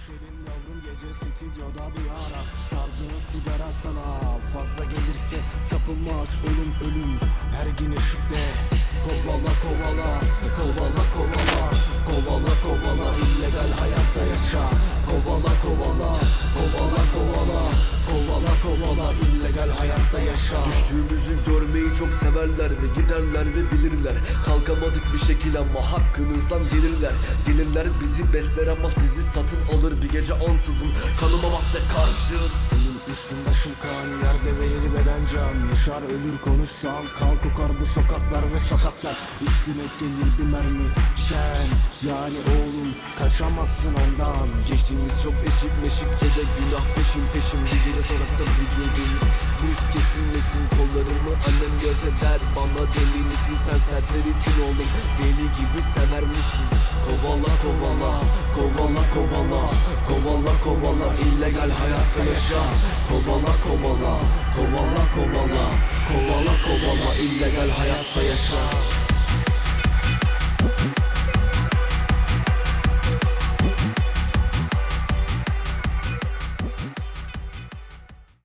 Düşelim yavrum gece stüdyoda bir ara. Sardığın sigara sana fazla gelirse Kapımı aç oğlum ölüm. Her gün eşikte Kovala kovala kovala kovala Kovala kovala illegal hayatta yaşa. Kovala kovala kovala kovala Kovala kovala illegal hayatta yaşa. Düştüğümüzü görmeyi çok severler ve giderler ve bilirler Kalkamadık bir şekil ama hakkımızdan gelirler. Gelirler bizi besler ama sizi satın alır Bir gece ansızın. Kanıma madde karışır Elim üstüm başım kan Yerde verir beden can. Yaşar ölür konuşsam Kan kokar bu sokaklar ve sokaklar. Üstüne gelir bir mermi Şen. Yani oğlum Kaçamazsın ondan. Geçtiğimiz çok eşik meşik ve de günah peşin peşin. Bir gece sokakta vücudum Buz kesilmesin kollarımı annem göz eder. Bana deli misin? Sen serserisin oğlum. Deli gibi sever misin? Kovala kovala. Kovala kovala. Kovala kovala. İllegal hayatta yaşa. Kovala kovala. Kovala kovala. Kovala kovala. İllegal hayatta yaşa